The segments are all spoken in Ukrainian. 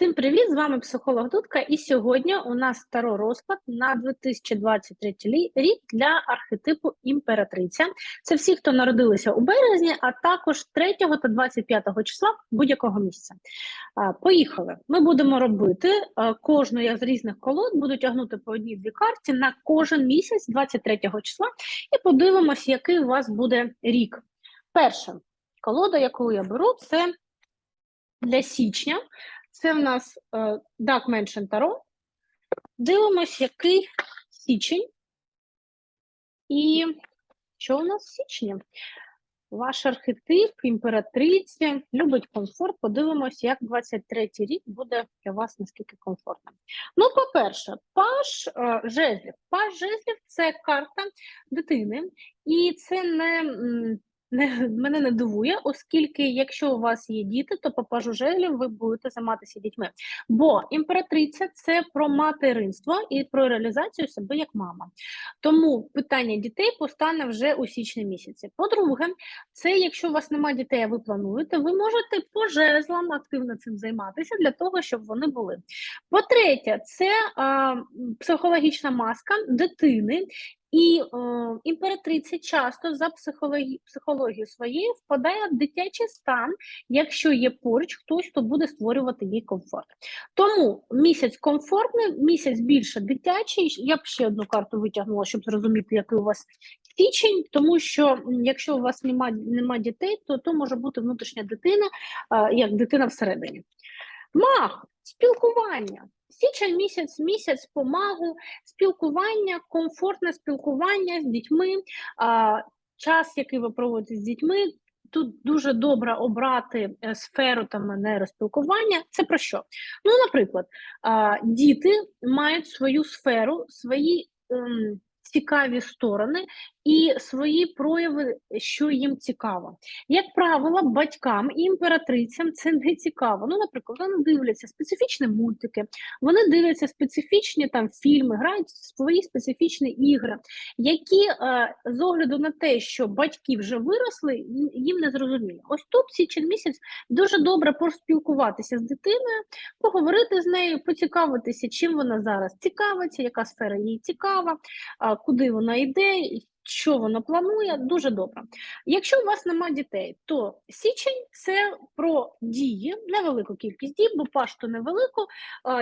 Всім привіт! З вами психолог Дудка. І сьогодні у нас таро розклад на 2023 рік для архетипу імператриця. Це всі, хто народилися у березні, а також 3 та 25 числа будь-якого місяця. Поїхали. Ми будемо робити кожну я з різних колод, буду тягнути по одній дві карті на кожен місяць 23 числа, і подивимось, який у вас буде рік. Перша колода, яку я беру, це для січня. Це в нас е, Dark Mansion Tarot. Дивимось, який січень. І що у нас в січні? Ваш архетип, імператриця, любить комфорт. Подивимось, як 23-й рік буде для вас наскільки комфортним. Ну, по-перше, паш е, жезлів. Паш жезлів це карта дитини, і це не. Не, мене не дивує, оскільки якщо у вас є діти, то по пажу ви будете займатися дітьми. Бо імператриця це про материнство і про реалізацію себе як мама. Тому питання дітей постане вже у січні місяці. По-друге, це якщо у вас немає дітей, а ви плануєте, ви можете по жезлам активно цим займатися для того, щоб вони були. По-третє, це а, психологічна маска дитини. І е, імператриця часто за психологі... психологією своєю впадає в дитячий стан, якщо є поруч хтось, хто буде створювати їй комфорт. Тому місяць комфортний, місяць більше дитячий. Я б ще одну карту витягнула, щоб зрозуміти, який у вас січень, тому що якщо у вас немає нема дітей, то то може бути внутрішня дитина, е, як дитина всередині. Маг, спілкування. Січень місяць, місяць по магу, спілкування, комфортне спілкування з дітьми, час, який ви проводите з дітьми. Тут дуже добре обрати е, сферу там нейроспілкування. Це про що? Ну, наприклад, діти мають свою сферу, свої ем, цікаві сторони і свої прояви, що їм цікаво. Як правило, батькам і імператрицям це не цікаво. Ну, наприклад, вони дивляться специфічні мультики, вони дивляться специфічні там фільми, грають свої специфічні ігри, які е, з огляду на те, що батьки вже виросли, їм не зрозуміло. Ось тут січень місяць дуже добре поспілкуватися з дитиною, поговорити з нею, поцікавитися, чим вона зараз цікавиться, яка сфера їй цікава, куди вона йде. Що вона планує, дуже добре. Якщо у вас немає дітей, то січень це про дії, невелику кількість дій, бо пашту невелику,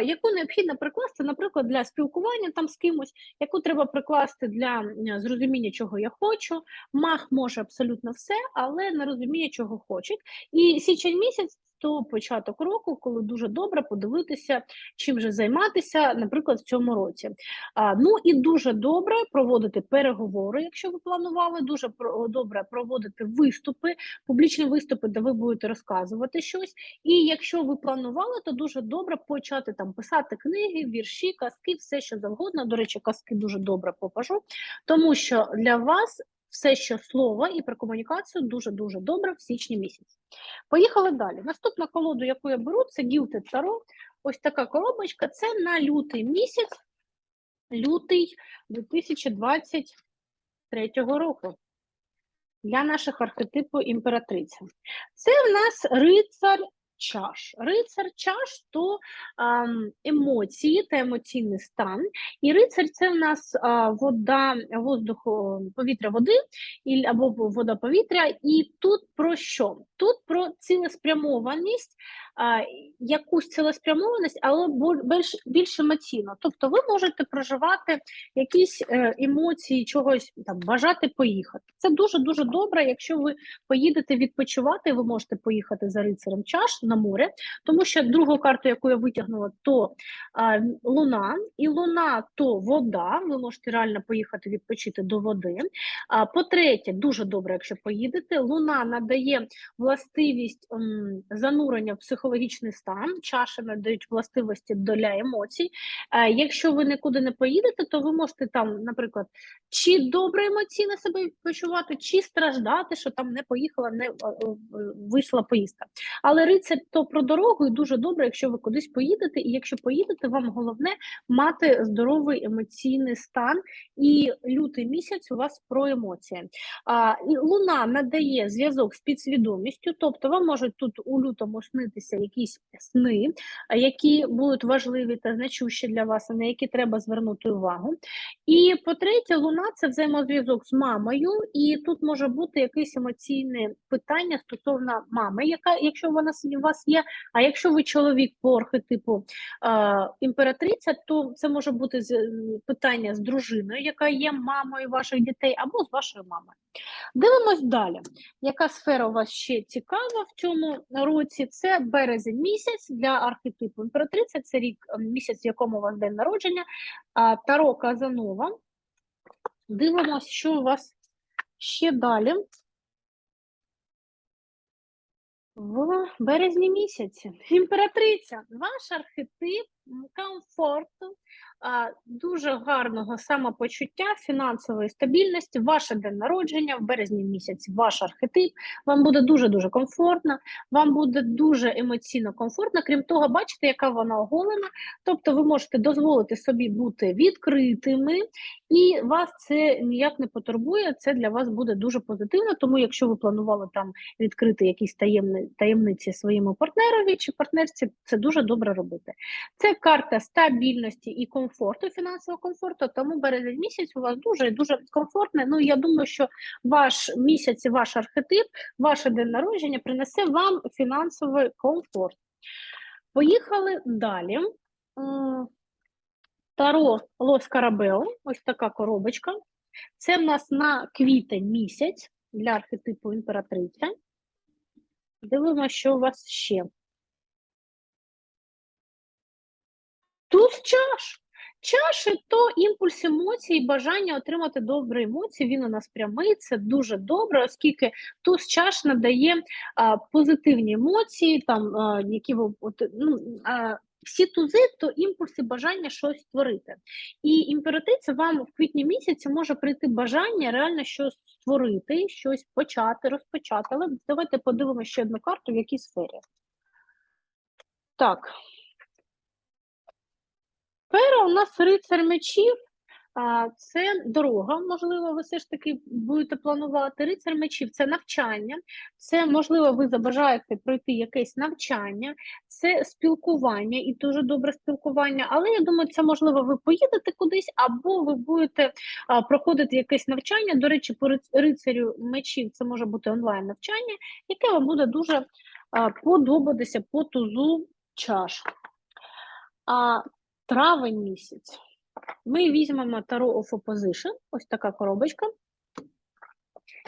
яку необхідно прикласти, наприклад, для спілкування там з кимось, яку треба прикласти для зрозуміння, чого я хочу. Мах може абсолютно все, але не розуміє, чого хоче. І січень місяць. То початок року, коли дуже добре подивитися, чим же займатися, наприклад, в цьому році. А, ну і дуже добре проводити переговори, якщо ви планували. Дуже про- добре проводити виступи, публічні виступи, де ви будете розказувати щось. І якщо ви планували, то дуже добре почати там писати книги, вірші, казки, все що завгодно. До речі, казки дуже добре попажу, тому що для вас все, що слово і про комунікацію, дуже дуже добре в січні місяці. Поїхали далі. Наступна колоду, яку я беру, це Gilted Tarot. Ось така коробочка. Це на лютий місяць, лютий 2023 року. Для наших архетипу імператриця. Це в нас рицар чаш. Рицар чаш то емоції та емоційний стан. І рицар це в нас вода, воздух, повітря води або вода повітря. І тут про що? Тут про цілеспрямованість, якусь цілеспрямованість, але більш, більш емоційно. Тобто ви можете проживати якісь е, емоції, чогось там бажати поїхати. Це дуже дуже добре. Якщо ви поїдете відпочивати, ви можете поїхати за рицарем чаш на море, тому що другу карту, яку я витягнула, то а, луна, і луна то вода. Ви можете реально поїхати відпочити до води. А по-третє, дуже добре, якщо поїдете. Луна надає властивість занурення в психологічний стан. Чаші надають властивості для емоцій. Е, якщо ви нікуди не поїдете, то ви можете там, наприклад, чи добре емоційно себе почувати, чи страждати, що там не поїхала, не е, е, вийшла поїздка. Але рицар то про дорогу, і дуже добре, якщо ви кудись поїдете, і якщо поїдете, вам головне мати здоровий емоційний стан. І лютий місяць у вас про емоції. Луна надає зв'язок з підсвідомістю. Стабільністю, тобто вам можуть тут у лютому снитися якісь сни, які будуть важливі та значущі для вас, і на які треба звернути увагу. І по-третє, луна це взаємозв'язок з мамою, і тут може бути якесь емоційне питання стосовно мами, яка, якщо вона у вас є. А якщо ви чоловік по архетипу е, імператриця, то це може бути з- питання з дружиною, яка є мамою ваших дітей, або з вашою мамою. Дивимось далі. Яка сфера у вас ще цікава в цьому році? Це березень місяць для архетипу імператриця. Це рік місяць, в якому у вас день народження. Таро Казанова. Дивимось, що у вас ще далі. В березні місяці. Імператриця, ваш архетип комфорту, дуже гарного самопочуття, фінансової стабільності, ваше день народження в березні місяці, ваш архетип, вам буде дуже-дуже комфортно, вам буде дуже емоційно комфортно. Крім того, бачите, яка вона оголена, тобто ви можете дозволити собі бути відкритими, і вас це ніяк не потурбує, це для вас буде дуже позитивно, тому якщо ви планували там відкрити якісь таємні, таємниці своєму партнерові чи партнерці, це дуже добре робити. Це карта стабільності і комфорту, фінансового комфорту, тому березень місяць у вас дуже дуже комфортний. Ну, я думаю, що ваш місяць і ваш архетип, ваше день народження принесе вам фінансовий комфорт. Поїхали далі. Таро Лос Карабео, ось така коробочка. Це в нас на квітень місяць для архетипу імператриця. Дивимося, що у вас ще. Туз чаш. Чаші то імпульс емоцій, бажання отримати добрі емоції. Він у нас прямий, це дуже добре, оскільки туз чаш надає а, позитивні емоції, там а, які ви от, ну, а, всі тузи, то імпульси бажання щось створити. І імператриця вам в квітні місяці може прийти бажання реально щось створити, щось почати, розпочати. Але давайте подивимося ще одну карту, в якій сфері. Так. Сфера у нас рицар мечів. Це дорога, можливо, ви все ж таки будете планувати. Рицар мечів це навчання, це, можливо, ви забажаєте пройти якесь навчання, це спілкування і дуже добре спілкування. Але я думаю, це можливо, ви поїдете кудись, або ви будете а, проходити якесь навчання. До речі, по рицарю мечів це може бути онлайн навчання, яке вам буде дуже а, подобатися по тузу чаш. А травень місяць. Ми візьмемо Tarot of Opposition, ось така коробочка,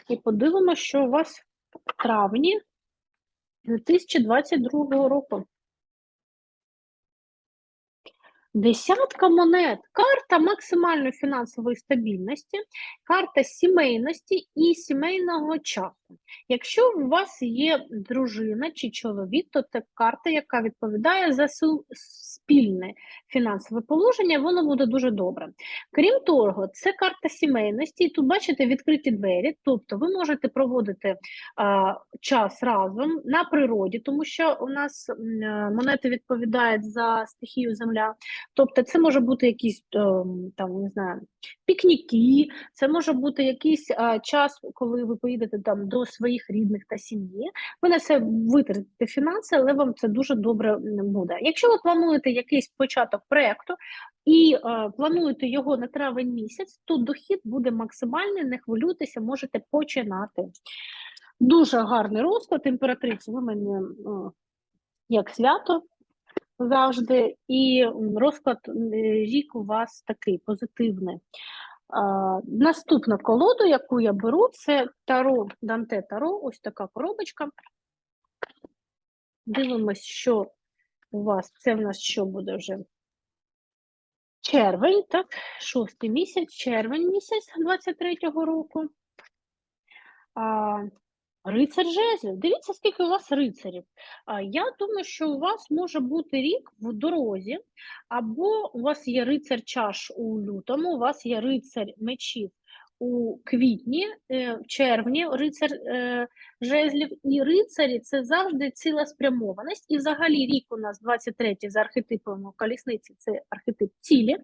і подивимося, що у вас в травні 2022 року. Десятка монет, карта максимальної фінансової стабільності, карта сімейності і сімейного часу. Якщо у вас є дружина чи чоловік, то це карта, яка відповідає за спільне фінансове положення, воно буде дуже добре. Крім того, це карта сімейності, і тут бачите відкриті двері, тобто ви можете проводити а, час разом на природі, тому що у нас е, монети відповідають за стихію земля. Тобто, це може бути якісь ем, там, не знаю, пікніки, це може бути якийсь а, час, коли ви поїдете там до своїх рідних та сім'ї. Ви на це витратите фінанси, але вам це дуже добре буде. Якщо ви плануєте якийсь початок проєкту і е, плануєте його на травень місяць, то дохід буде максимальний, не хвилюйтеся, можете починати. Дуже гарний розклад, імператриця, ви мене е, як свято завжди, і розклад рік у вас такий позитивний. А, наступна колода, яку я беру, це Таро Данте Таро, ось така коробочка. Дивимось, що у вас, це в нас що буде вже? Червень, так, шостий місяць, червень місяць 23-го року. А, рицар жезлів. Дивіться, скільки у вас рицарів. А, я думаю, що у вас може бути рік в дорозі, або у вас є рицар чаш у лютому, у вас є рицар мечів у квітні, е, в червні, рицар е, жезлів і рицарі це завжди цілеспрямованість. І взагалі рік у нас 23-й за архетипом колісниці, це архетип цілі.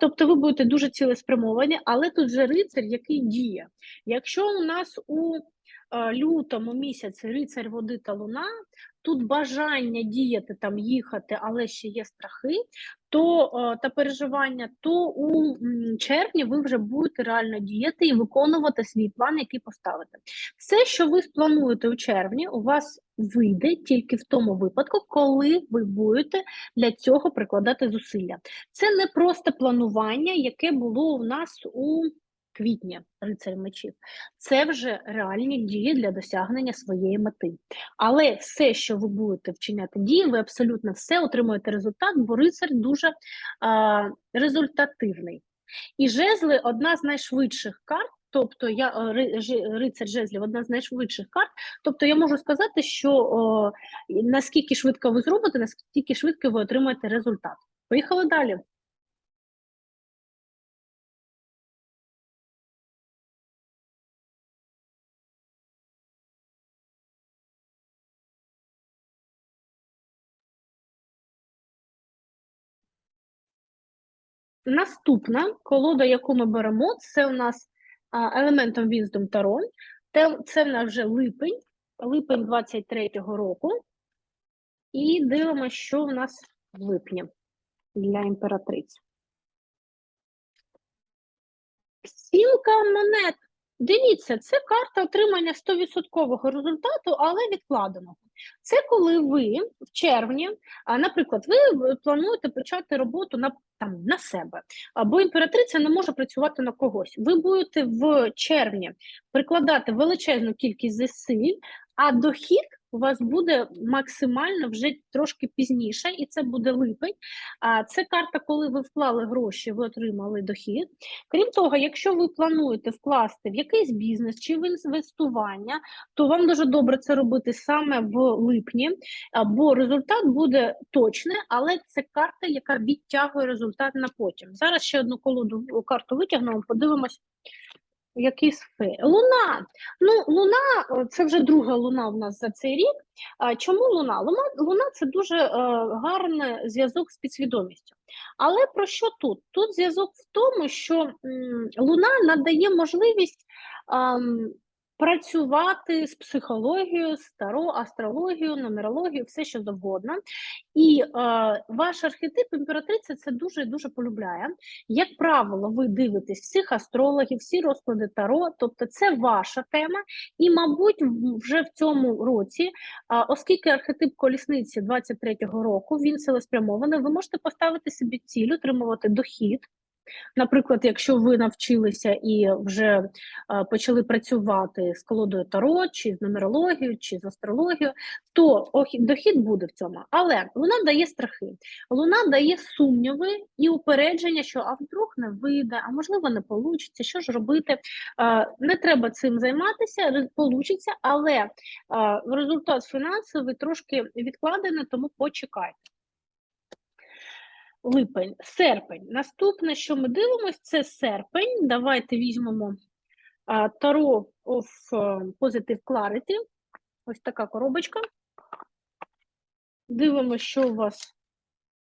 Тобто ви будете дуже цілеспрямовані, але тут же рицар, який діє. Якщо у нас у е, лютому місяці рицарь води та луна, тут бажання діяти там, їхати, але ще є страхи, то е, та переживання, то у червні ви вже будете реально діяти і виконувати свій план, який поставите. Все, що ви сплануєте у червні, у вас вийде тільки в тому випадку, коли ви будете для цього прикладати зусилля. Це не просто планування, яке було у нас у квітні рицарь мечів. Це вже реальні дії для досягнення своєї мети. Але все, що ви будете вчиняти дії, ви абсолютно все отримуєте результат, бо рицар дуже а, результативний. І жезли одна з найшвидших карт. Тобто я е, рицар жезлів одна з найшвидших карт. Тобто я можу сказати, що о, наскільки швидко ви зробите, наскільки швидко ви отримаєте результат. Поїхали далі. Наступна колода, яку ми беремо, це у нас елементом Wisdom Таро. Це в нас вже липень, липень 23-го року. І дивимося, що в нас в липні для імператриці. Сімка монет. Дивіться, це карта отримання 100% результату, але відкладеного. Це коли ви в червні, наприклад, ви плануєте почати роботу на, там, на себе, або імператриця не може працювати на когось. Ви будете в червні прикладати величезну кількість зусиль, а дохід у вас буде максимально вже трошки пізніше, і це буде липень. А це карта, коли ви вклали гроші, ви отримали дохід. Крім того, якщо ви плануєте вкласти в якийсь бізнес чи в інвестування, то вам дуже добре це робити саме в липні, бо результат буде точний, але це карта, яка відтягує результат на потім. Зараз ще одну колоду карту витягнемо, подивимось. В Якій? Луна. Ну, луна це вже друга луна в нас за цей рік. Чому луна? Луна, луна це дуже е, гарний зв'язок з підсвідомістю. Але про що тут? Тут зв'язок в тому, що м, луна надає можливість ам, працювати з психологією, з таро, астрологією, нумерологією, все що завгодно. І е, ваш архетип імператриця це дуже дуже полюбляє. Як правило, ви дивитесь всіх астрологів, всі розклади таро, тобто це ваша тема, і, мабуть, вже в цьому році, а, оскільки архетип колісниці 23-го року він цілеспрямований, ви можете поставити собі ціль, отримувати дохід. Наприклад, якщо ви навчилися і вже е, почали працювати з колодою Таро, чи з нумерологією, чи з астрологією, то дохід буде в цьому. Але вона дає страхи, вона дає сумніви і упередження, що а вдруг не вийде, а можливо не вийде, що ж робити. Е, Не треба цим займатися, вийде, але е, результат фінансовий трошки відкладений, тому почекайте липень, серпень. Наступне, що ми дивимося, це серпень. Давайте візьмемо Таро of е, Positive Clarity. Ось така коробочка. Дивимося, що у вас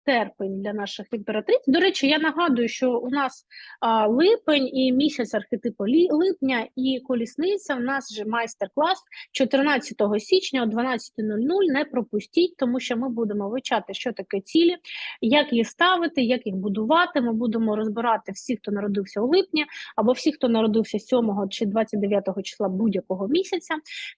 серпень для наших імператриць. До речі, я нагадую, що у нас а, липень і місяць архетипу липня і колісниця. У нас же майстер-клас 14 січня о 12.00. Не пропустіть, тому що ми будемо вивчати, що таке цілі, як їх ставити, як їх будувати. Ми будемо розбирати всіх, хто народився у липні, або всіх, хто народився 7 чи 29 числа будь-якого місяця.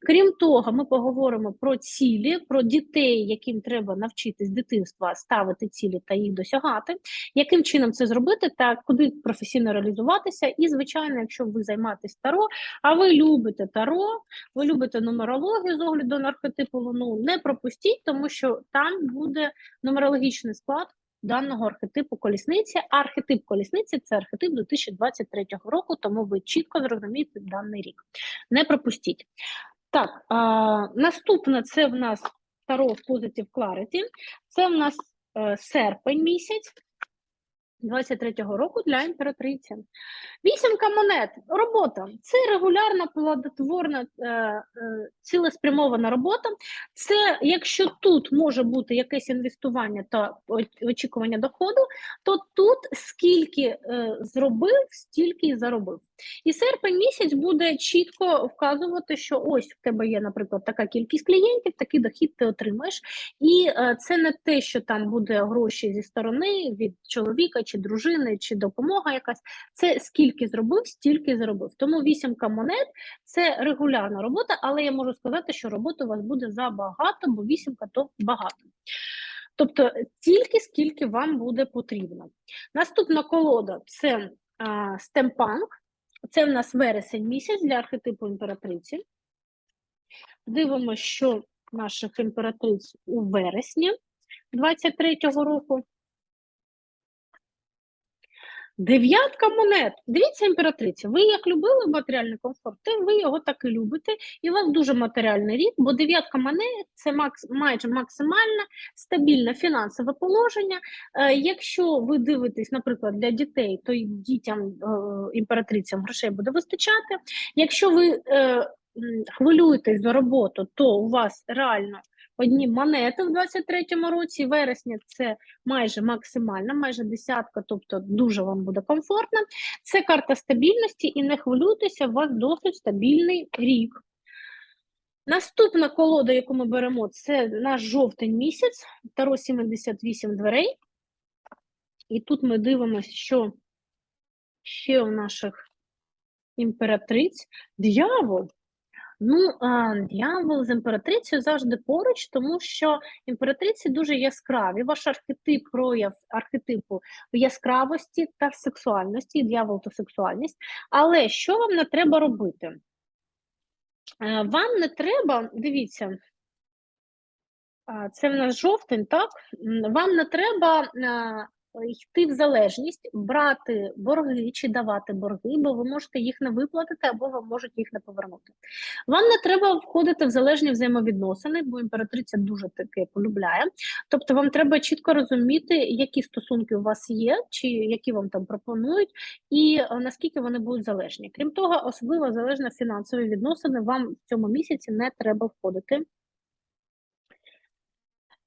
Крім того, ми поговоримо про цілі, про дітей, яким треба навчити з дитинства ставити цілі та їх досягати, яким чином це зробити та куди професійно реалізуватися. І, звичайно, якщо ви займаєтесь таро, а ви любите таро, ви любите нумерологію з огляду на архетипу Луну, не пропустіть, тому що там буде нумерологічний склад. Даного архетипу колісниці. А Архетип колісниці це архетип 2023 року, тому ви чітко зрозумієте даний рік. Не пропустіть. Так, а, наступне це в нас Таро Positive Clarity. Це в нас серпень місяць. 23-го року для імператриці. Вісімка монет. Робота це регулярна плодотворна е, е, цілеспрямована робота. Це якщо тут може бути якесь інвестування та очікування доходу, то тут скільки е, зробив, стільки й заробив. І серпень місяць буде чітко вказувати, що ось в тебе є, наприклад, така кількість клієнтів, такий дохід ти отримаєш. І е, це не те, що там буде гроші зі сторони від чоловіка чи дружини, чи допомога якась. Це скільки зробив, стільки заробив. Тому вісімка монет це регулярна робота, але я можу сказати, що роботи у вас буде забагато, бо вісімка то багато. Тобто тільки скільки вам буде потрібно. Наступна колода це а, стемпанк. Це в нас вересень місяць для архетипу імператриці. Дивимося, що наших імператриць у вересні 23-го року. Дев'ятка монет. Дивіться, імператриця, ви як любили матеріальний комфорт, то ви його так і любите, і у вас дуже матеріальний рік, бо дев'ятка монет це макс, майже максимальне стабільне фінансове положення. Е, якщо ви дивитесь, наприклад, для дітей, то дітям, е, імператрицям грошей буде вистачати. Якщо ви е, хвилюєтесь за роботу, то у вас реально одні монети в 23-му році, вересня це майже максимальна, майже десятка, тобто дуже вам буде комфортно. Це карта стабільності, і не хвилюйтеся, у вас досить стабільний рік. Наступна колода, яку ми беремо, це наш жовтень місяць, Таро 78 дверей. І тут ми дивимося, що ще у наших імператриць диявол. Ну, дьявол з імператрицею завжди поруч, тому що імператриці дуже яскраві. Ваш архетип, прояв архетипу яскравості та сексуальності, дьявол то сексуальність. Але що вам не треба робити? Е, Вам не треба, дивіться, це в нас жовтень, так? Вам не треба а, йти в залежність, брати борги чи давати борги, бо ви можете їх не виплатити або ви можете їх не повернути. Вам не треба входити в залежні взаємовідносини, бо імператриця дуже таке полюбляє. Тобто, вам треба чітко розуміти, які стосунки у вас є, чи які вам там пропонують, і е, наскільки вони будуть залежні. Крім того, особливо залежно фінансові відносини вам в цьому місяці не треба входити.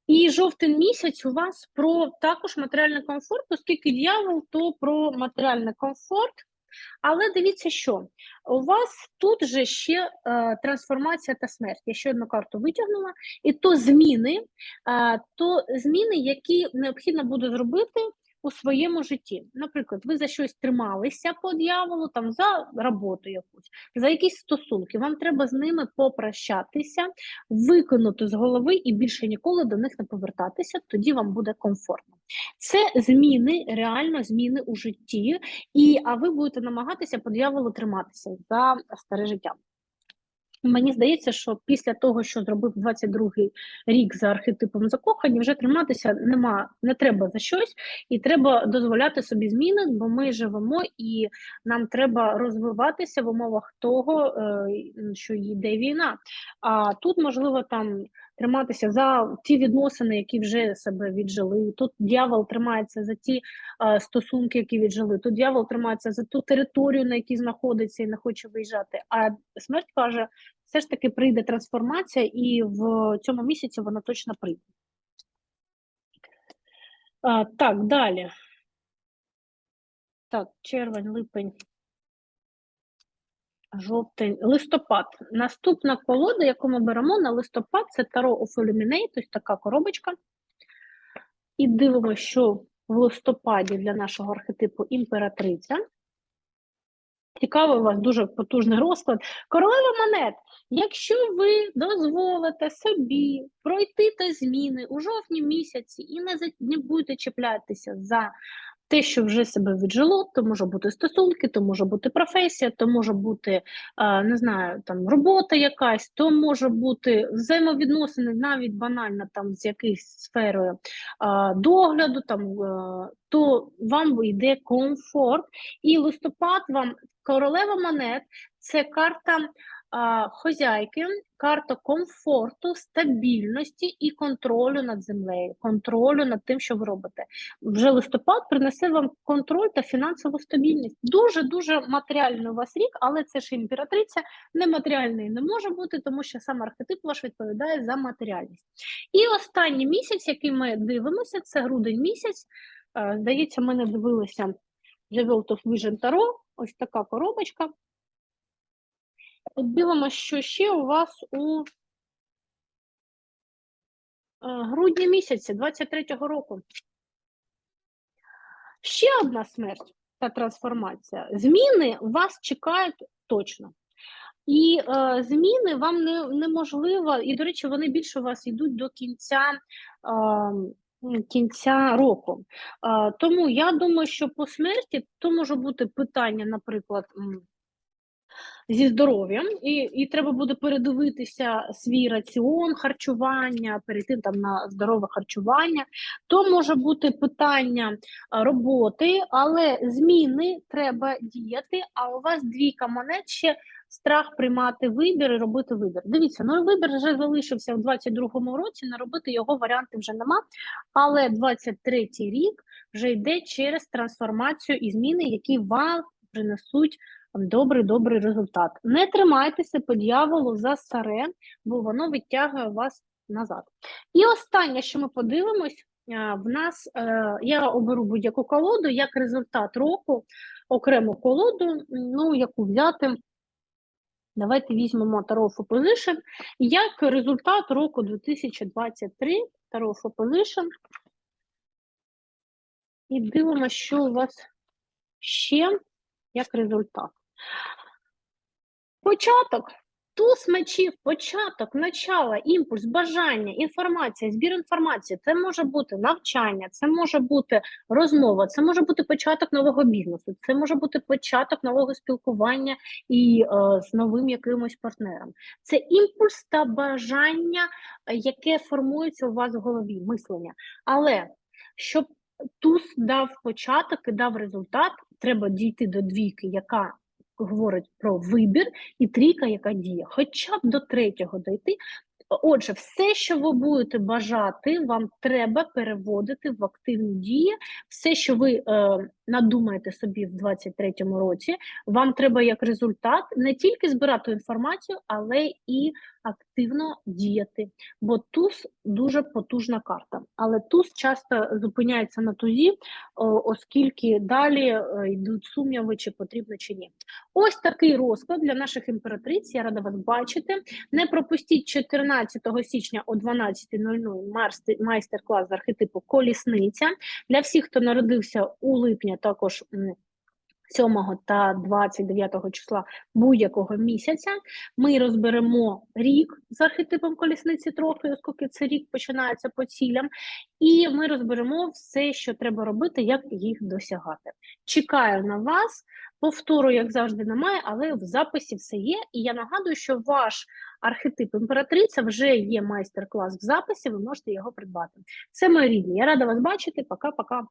І жовтень місяць у вас про також матеріальний комфорт, оскільки дьявол, то про матеріальний комфорт. Але дивіться, що у вас тут же ще е, трансформація та смерть. Я ще одну карту витягнула, і то зміни, е, то зміни, які необхідно буде зробити у своєму житті. Наприклад, ви за щось трималися по дьяволу, там за роботу якусь, за якісь стосунки. Вам треба з ними попрощатися, виконати з голови і більше ніколи до них не повертатися. Тоді вам буде комфортно. Це зміни, реально зміни у житті, і а ви будете намагатися по дьяволу триматися за старе життя. Мені здається, що після того, що зробив 22-й рік за архетипом закохані, вже триматися нема, не треба за щось, і треба дозволяти собі зміни, бо ми живемо і нам треба розвиватися в умовах того, е, що йде війна. А тут можливо там триматися за ті відносини, які вже себе віджили. Тут дьявол тримається за ті е, стосунки, які віджили. Тут дьявол тримається за ту територію, на якій знаходиться і не хоче виїжджати. А смерть каже, все ж таки прийде трансформація, і в цьому місяці вона точно прийде. А, так, далі. Так, червень, липень. Жовтень, листопад. Наступна колода, яку ми беремо на листопад, це Таро of Illuminate, ось така коробочка. І дивимося, що в листопаді для нашого архетипу імператриця. Цікавий у вас дуже потужний розклад. Королева монет. Якщо ви дозволите собі пройти та зміни у жовтні місяці і не, не будете чіплятися за те, що вже себе віджило, то може бути стосунки, то може бути професія, то може бути не знаю, там робота якась, то може бути взаємовідносини навіть банально там з якоюсь сферою догляду, там е, то вам йде комфорт, і листопад вам королева монет це карта а, хозяйки, карта комфорту, стабільності і контролю над землею, контролю над тим, що ви робите. Вже листопад принесе вам контроль та фінансову стабільність. Дуже дуже матеріальний у вас рік, але це ж імператриця, нематеріальний не може бути, тому що сам архетип ваш відповідає за матеріальність. І останній місяць, який ми дивимося, це грудень місяць. Е, Здається, ми не дивилися The World of Vision Tarot. Ось така коробочка. От Дивимося, що ще у вас у е, грудні місяці 23-го року. Ще одна смерть та трансформація. Зміни вас чекають точно. І е, зміни вам не, неможливо, і, до речі, вони більше у вас йдуть до кінця. Е, Кінця року. Е, тому я думаю, що по смерті то може бути питання, наприклад, зі здоров'ям, і, і треба буде передивитися свій раціон харчування, перейти там на здорове харчування. То може бути питання роботи, але зміни треба діяти. А у вас двійка монет ще страх приймати вибір і робити вибір. Дивіться, ну вибір вже залишився в 22-му році. Не робити його варіанти вже нема. Але 23-й рік вже йде через трансформацію і зміни, які вам принесуть добрий добрий результат. Не тримайтеся по дьяволу за старе, бо воно відтягує вас назад. І останнє, що ми подивимось, в нас е, я оберу будь-яку колоду як результат року, окрему колоду, ну яку взяти. Давайте візьмемо Tarot for Position як результат року 2023 Tarot for Position. І дивимося, що у вас ще як результат. Початок. Туз мечів, початок, начало, імпульс, бажання, інформація, збір інформації. Це може бути навчання, це може бути розмова, це може бути початок нового бізнесу, це може бути початок нового спілкування і е, з новим якимось партнером. Це імпульс та бажання, яке формується у вас в голові, мислення. Але щоб туз дав початок і дав результат, треба дійти до двійки, яка говорить про вибір, і трійка, яка діє. Хоча б до третього дойти. Отже, все, що ви будете бажати, вам треба переводити в активні дії. Все, що ви е, надумаєте собі в 23-му році, вам треба як результат не тільки збирати інформацію, але і активно діяти. Бо туз дуже потужна карта. Але туз часто зупиняється на тузі, оскільки далі е, йдуть сумніви, чи потрібно чи ні. Ось такий розклад для наших імператриць. Я рада вас бачити. Не пропустіть 14 січня о 12.00 марс- майстер-клас з архетипу Колісниця. Для всіх, хто народився у липні, також 7 та 29 числа будь-якого місяця. Ми розберемо рік з архетипом колісниці трохи, оскільки це рік починається по цілям, і ми розберемо все, що треба робити, як їх досягати. Чекаю на вас. Повтору, як завжди, немає, але в записі все є. І я нагадую, що ваш архетип імператриця вже є майстер-клас в записі, ви можете його придбати. Це мої рідні. Я рада вас бачити. Пока-пока.